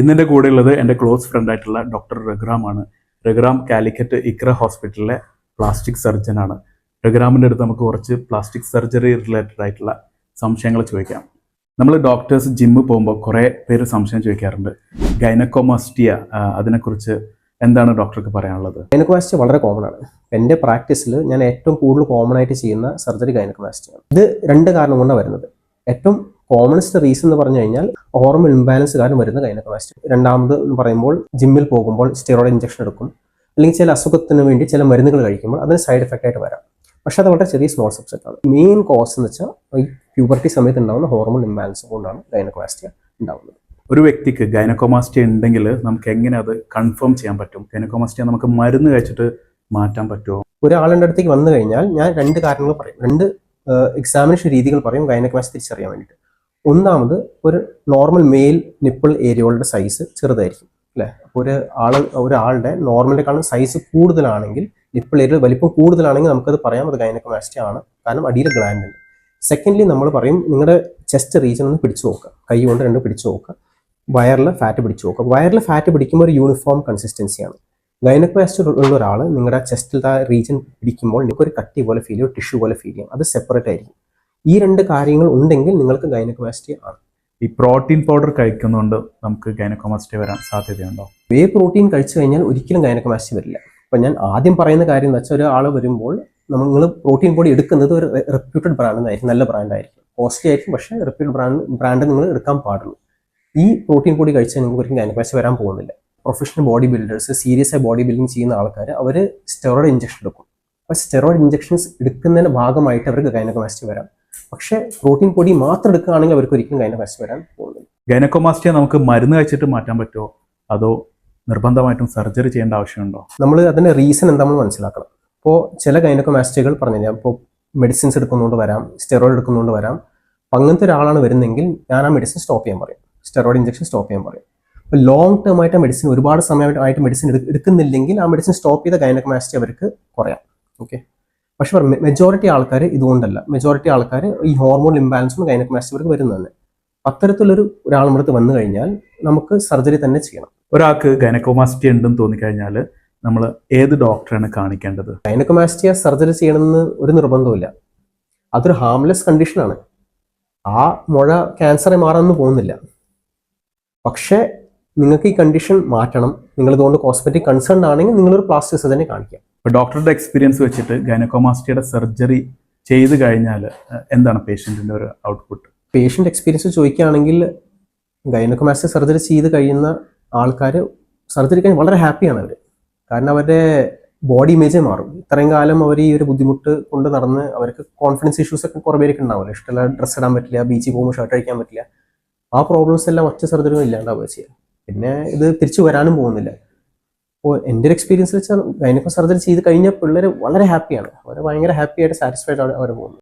ഇന്നെന്റെ കൂടെ ഉള്ളത് എന്റെ ക്ലോസ് ഫ്രണ്ട് ആയിട്ടുള്ള ഡോക്ടർ രഘുറാം ആണ്. രഘുറാം കാലിക്കറ്റ് ഇക്ര ഹോസ്പിറ്റലിലെ പ്ലാസ്റ്റിക് സർജൻ ആണ്. രഘുറാമിന്റെ അടുത്ത് നമുക്ക് കുറച്ച് പ്ലാസ്റ്റിക് സർജറി റിലേറ്റഡ് ആയിട്ടുള്ള സംശയങ്ങൾ ചോദിക്കാം. നമ്മൾ ഡോക്ടേഴ്സ് ജിമ്മിൽ പോകുമ്പോൾ കുറേ പേര് സംശയം ചോദിക്കാറുണ്ട്. ഗൈനക്കോമാസ്റ്റിയ അതിനെക്കുറിച്ച് എന്താണ് ഡോക്ടർക്ക് പറയാനുള്ളത്? ഗൈനക്കോമാസ്റ്റി വളരെ കോമൺ ആണ്. എന്റെ പ്രാക്ടീസിൽ ഞാൻ ഏറ്റവും കൂടുതൽ കോമൺ ആയിട്ട് ചെയ്യുന്ന സർജറി ഗൈനക്കോമാസ്റ്റിയാണ്. ഇത് രണ്ട് കാരണം കൊണ്ടാണ് വരുന്നത്. ഏറ്റവും കോമണസ്റ്റ് റീസൺ എന്ന് പറഞ്ഞു കഴിഞ്ഞാൽ ഹോർമോൺ ഇംബാലൻസ് കാരണം വരുന്ന ഗൈനക്കോമാസ്റ്റി രണ്ടാമത് എന്ന് പറയുമ്പോൾ ജിമ്മിൽ പോകുമ്പോൾ സ്റ്റിറോയിഡ് ഇഞ്ചക്ഷൻ എടുക്കും. അല്ലെങ്കിൽ ചില അസുഖത്തിന് വേണ്ടി ചില മരുന്നുകൾ കഴിക്കുമ്പോൾ അതിന് സൈഡ് എഫക്റ്റ് ആയിട്ട് വരാം. പക്ഷേ അത് വളരെ ചെറിയ സ്മോൾ സബ്സെറ്റ് ആണ്. മെയിൻ കോസ് എന്ന് വെച്ചാൽ ഈ പ്യൂബർട്ടി സമയത്ത് ഉണ്ടാകുന്ന ഹോർമോൺ ഇംബാലൻസ് കൊണ്ടാണ് ഗൈനക്കോമാസ്റ്റിയ ഉണ്ടാകുന്നത് ഒരു വ്യക്തിക്ക് ഗൈനക്കോമാസ്റ്റിയ ഉണ്ടെങ്കിൽ നമുക്ക് എങ്ങനെ അത് കൺഫേം ചെയ്യാൻ പറ്റും? ഗൈനക്കോമാസ്റ്റിയ നമുക്ക് മരുന്ന് കഴിച്ചിട്ട് മാറ്റാൻ പറ്റുമോ? ഒരാളുടെ അടുത്തേക്ക് വന്നു കഴിഞ്ഞാൽ ഞാൻ രണ്ട് കാരണങ്ങൾ പറയും. രണ്ട് എക്സാമിനേഷൻ രീതികൾ പറയും. ഗൈനക്കോമാസ്റ്റി തിരിച്ചറിയാൻ വേണ്ടിയിട്ട്. ഒന്നാമത് ഒരു നോർമൽ മെയിൽ നിപ്പിൾ ഏരിയകളുടെ സൈസ് ചെറുതായിരിക്കും അല്ലേ? അപ്പോൾ ഒരു ആൾ ഒരാളുടെ നോർമലിനെക്കാളും സൈസ് കൂടുതലാണെങ്കിൽ നിപ്പിൾ ഏരിയ വലിപ്പം കൂടുതലാണെങ്കിൽ നമുക്കത് പറയാം അത് ഗൈനക്കോമാസ്റ്റി ആണ്. കാരണം അടിയിലെ ഗ്ലാൻഡ് ഉണ്ട്. സെക്കൻഡ്ലി നമ്മൾ പറയും നിങ്ങളുടെ ചെസ്റ്റ് റീജിയൻ ഒന്ന് പിടിച്ചു നോക്കുക. കൈ കൊണ്ട് രണ്ട് പിടിച്ചു നോക്കുക. വയറിൽ ഫാറ്റ് പിടിച്ചു നോക്കുക. വയറിൽ ഫാറ്റ് പിടിക്കുമ്പോൾ ഒരു യൂണിഫോം കൺസിസ്റ്റൻസിയാണ് ഗൈനക്കോമാസ്റ്റി ഉള്ള ഒരാൾ നിങ്ങളുടെ ചെസ്റ്റിൽ ആ റീജൻ പിടിക്കുമ്പോൾ നിങ്ങൾക്ക് ഒരു കട്ടി പോലെ ഫീൽ ചെയ്യും ടിഷ്യൂ പോലെ ഫീൽ ചെയ്യും. അത് സെപ്പറേറ്റ് ആയിരിക്കും. ഈ രണ്ട് കാര്യങ്ങൾ ഉണ്ടെങ്കിൽ നിങ്ങൾക്ക് ഗൈനക്കോമാസ്റ്റി ആണ്. ഈ പ്രോട്ടീൻ പൗഡർ കഴിക്കുന്നതുകൊണ്ട് നമുക്ക് ഗൈനക്കോമാസ്റ്റി വരാൻ സാധ്യതയുണ്ടോ? വേ പ്രോട്ടീൻ കഴിച്ചു കഴിഞ്ഞാൽ ഒരിക്കലും ഗൈനക്കോമാസ്റ്റി വരില്ല. അപ്പം ഞാൻ ആദ്യം പറയുന്ന കാര്യം എന്ന് വെച്ചാൽ ഒരാൾ വരുമ്പോൾ നിങ്ങൾ പ്രോട്ടീൻ പൊടി എടുക്കുന്നത് ഒരു റെപ്യൂട്ടഡ് ബ്രാൻഡായിരിക്കും നല്ല ബ്രാൻഡായിരിക്കും കോസ്റ്റ്ലി ആയിരിക്കും പക്ഷേ റെപ്യൂട്ടഡ് ബ്രാൻഡ് ബ്രാൻഡ് നിങ്ങൾ എടുക്കാൻ പാടുള്ളൂ. ഈ പ്രോട്ടീൻ പൊടി കഴിച്ചാൽ നിങ്ങൾക്ക് ഒരിക്കലും ഗൈനക്കോമാസ്റ്റി വരാൻ പോകുന്നില്ല. പ്രൊഫഷണൽ ബോഡി ബിൽഡേഴ്സ് സീരിയസ് ആയി ബോഡി ബിൽഡിംഗ് ചെയ്യുന്ന ആൾക്കാർ അവർ സ്റ്റെറോയിഡ് ഇഞ്ചക്ഷൻ എടുക്കും. അപ്പോൾ സ്റ്റെറോയിഡ് ഇഞ്ചക്ഷൻസ് എടുക്കുന്നതിന് ഭാഗമായിട്ട് അവർക്ക് ഗൈനക്കോമാസ്റ്റി വരാം. പക്ഷേ പ്രോട്ടീൻ പൊടി മാത്രം എടുക്കുകയാണെങ്കിൽ അവർക്ക് ഒരിക്കലും ഗൈനക്കോമാസ്റ്റി വരാൻ പോകുന്നില്ല. ഗൈനക്കോമാസ്റ്റിയ നമുക്ക് മരുന്ന് കഴിച്ചിട്ട് മാറ്റാൻ പറ്റുമോ? അതോ നിർബന്ധമായിട്ടും സർജറി ചെയ്യേണ്ട ആവശ്യമുണ്ടോ? നമ്മൾ അതിന്റെ റീസൺ എന്താണെന്ന് മനസ്സിലാക്കണം. ഇപ്പോൾ ചില ഗൈനക്കോമാസ്റ്റികൾ പറഞ്ഞു കഴിഞ്ഞാൽ ഇപ്പോൾ മെഡിസിൻസ് എടുക്കുന്നതുകൊണ്ട് വരാം സ്റ്റെറോയിഡ് എടുക്കുന്നതുകൊണ്ട് വരാം. അപ്പം അങ്ങനത്തെ ഒരാളാണ് വരുന്നതെങ്കിൽ ഞാൻ ആ മെഡിസിൻ സ്റ്റോപ്പ് ചെയ്യാൻ പറയും. സ്റ്റെറോയിഡ് ഇഞ്ചക്ഷൻ സ്റ്റോപ്പ് ചെയ്യാൻ പറയും. അപ്പോൾ ലോങ് ടേം ആയിട്ട് മെഡിസിൻ ഒരുപാട് സമയമായിട്ട് മെഡിസിൻ എടുക്കുന്നില്ലെങ്കിൽ ആ മെഡിസിൻ സ്റ്റോപ്പ് ചെയ്ത ഗൈനക്കോമാസ്റ്റി അവർക്ക് കുറയാം. ഓക്കെ പക്ഷെ മെജോറിറ്റി ആൾക്കാർ ഇതുകൊണ്ടല്ല. മെജോറിറ്റി ആൾക്കാർ ഈ ഹോർമോൺ ഇംബാലൻസും ഗൈനക്കോമാസ്റ്റി അവർക്ക് വരുന്നതന്നെ അത്തരത്തിലൊരു ഒരാൾ നമ്മുടെ വന്നു കഴിഞ്ഞാൽ നമുക്ക് സർജറി തന്നെ ചെയ്യണം. ഒരാൾക്ക് ഗൈനക്കോമാസ്റ്റി ഉണ്ടെന്ന് തോന്നിക്കഴിഞ്ഞാൽ നമ്മൾ ഏത് ഡോക്ടറാണ് കാണിക്കേണ്ടത്? ഗൈനക്കോമാസ്റ്റിയ സർജറി ചെയ്യണമെന്ന് ഒരു നിർബന്ധമില്ല അതൊരു ഹാംലെസ് കണ്ടീഷനാണ് ആ മുഴ ക്യാൻസറെ മാറാമെന്ന് പോകുന്നില്ല. പക്ഷേ നിങ്ങൾക്ക് ഈ കണ്ടീഷൻ മാറ്റണം. നിങ്ങൾ ഇതുകൊണ്ട് കോസ്മെറ്റിക് കൺസേൺ ആണെങ്കിൽ നിങ്ങളൊരു പ്ലാസ്റ്റിക് സർജനെ കാണിക്കാം. ഇപ്പോൾ ഡോക്ടറുടെ എക്സ്പീരിയൻസ് വെച്ചിട്ട് ഗൈനക്കോമാസ്റ്റിയുടെ സർജറി ചെയ്ത് കഴിഞ്ഞാൽ എന്താണ് പേഷ്യന്റിന്റെ ഒരു ഔട്ട്പുട്ട് പേഷ്യന്റ് എക്സ്പീരിയൻസ് ചോദിക്കുകയാണെങ്കിൽ ഗൈനക്കോമാസ്റ്റി സർജറി ചെയ്ത് കഴിയുന്ന ആൾക്കാർ സർജറി കഴിഞ്ഞ് വളരെ ഹാപ്പിയാണ് അവർ കാരണം അവരുടെ ബോഡി ഇമേജേ മാറും. ഇത്രയും കാലം അവർ ഈ ഒരു ബുദ്ധിമുട്ട് കൊണ്ട് നടന്ന് അവർക്ക് കോൺഫിഡൻസ് ഇഷ്യൂസ് ഒക്കെ കുറേ പേരൊക്കെ ഉണ്ടാവില്ല ഇഷ്ടമുള്ള ഡ്രസ്സ് ഇടാൻ പറ്റില്ല ബീച്ചിൽ പോകുമ്പോൾ ഷർട്ട് അഴിക്കാൻ പറ്റില്ല. ആ പ്രോബ്ലംസ് എല്ലാം ഒറ്റ സർജറിയും ഇല്ലാണ്ടാവുക ചെയ്യുക. പിന്നെ ഇത് തിരിച്ചു വരാനും പോകുന്നില്ല. അപ്പോൾ എന്റെ ഒരു എക്സ്പീരിയൻസ് വെച്ചാൽ ഗൈനക്കോ സർജറി ചെയ്ത് കഴിഞ്ഞാൽ പിള്ളേർ വളരെ ഹാപ്പിയാണ് അവർ ഭയങ്കര ഹാപ്പിയായിട്ട് സാറ്റിസ്ഫൈഡ് ആണ് അവർ പോകുന്നത്.